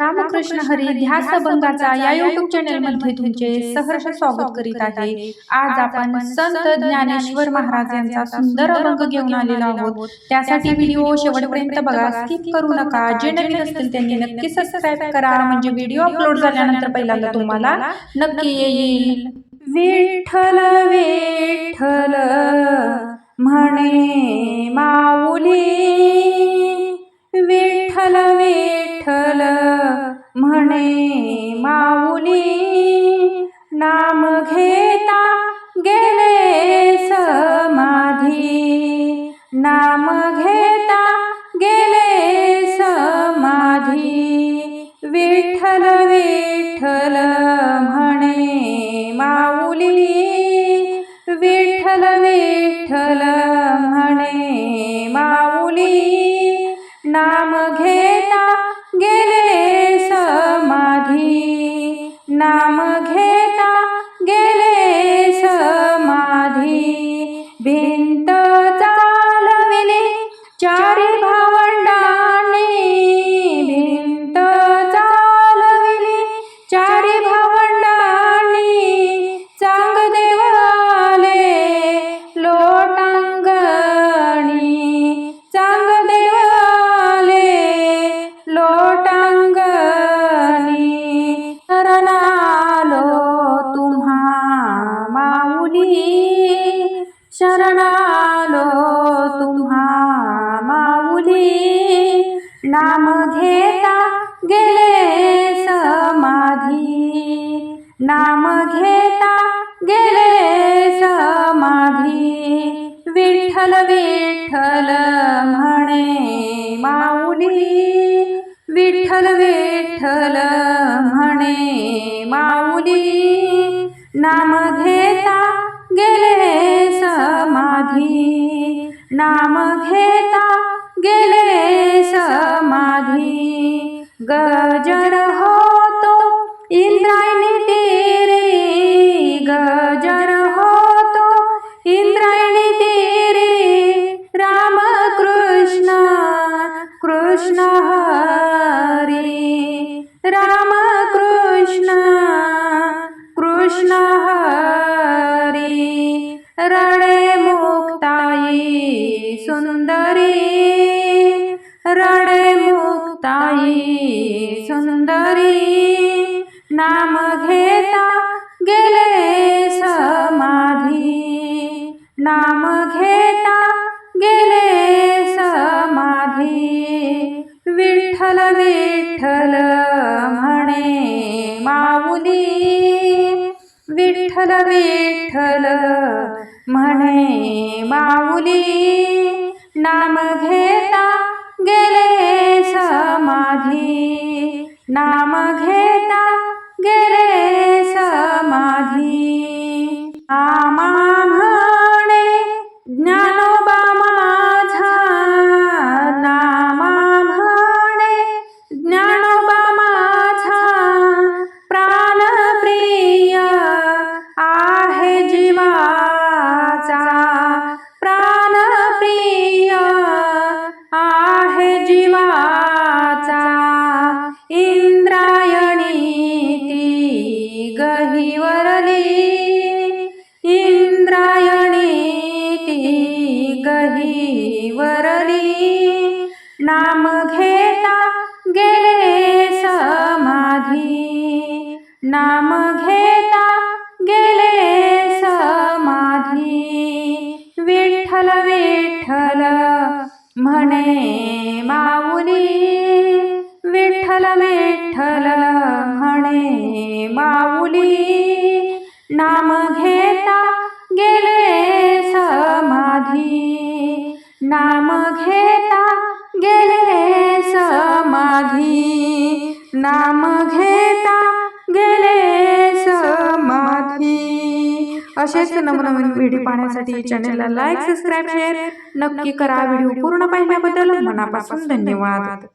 रामकृष्ण हरी ध्यास अभंगाचा या युट्यूब चॅनलमध्ये तुमचे सहर्ष स्वागत करीत आहे. आज आपण संत ज्ञानेश्वर महाराज यांचा सुंदर अभंग घेऊन आलेलो आहोत. त्यासाठी व्हिडिओ शेवटपर्यंत बघा स्किप करू नका जे नवीन असतील त्यांनी नक्की सबस्क्राईब करा. म्हणजे व्हिडिओ अपलोड झाल्यानंतर पहिल्यांदा तुम्हाला नक्की येईल. विठ्ठल विठ्ठल म्हणे माऊली. म्हणे माऊली नाम घेता गेले समाधी. नाम घेता गेले समाधी. विठ्ठल विठ्ठल. नाम घेता गेले समाधी. भिंत चालविली चारी भा शरणालो तुम्हा माऊली. नाम घेता गेले समाधी. नाम घेता गेले समाधी. विठ्ठल विठ्ठल म्हणे माऊली. विठ्ठल विठ्ठल म्हणे माऊली. नाम घेता गेले समाधी नाम घेता गेले समा सुंदरी रडे मुक्ताई सुंदरी नाम घेता गेले समाधी नाम घेता गेले समाधी विठ्ठल विठ्ठल म्हणे माऊली विठ्ठल विठ्ठल म्हणे माऊली. नाम घेता गेले समाधी. नाम घेता गेले आहे जीवाचा इंद्रायणी ती गहिवरली. इंद्रायणी ती गहिवरली. नाम घेता गेले समाधी. नाम घेता गेले समाधी. विठ्ठल विठ्ठल म्हणे म्हणे माऊली नाम घेता गेले समाधी. नाम घेता गेले समाधी. नाम घेता गेले समाधी. असेच नवनवीन व्हिडिओ पाहण्यासाठी चॅनलला लाईक सबस्क्राईब शेअर नक्की करा. व्हिडिओ पूर्ण पाहिल्याबद्दल मनापासून धन्यवाद.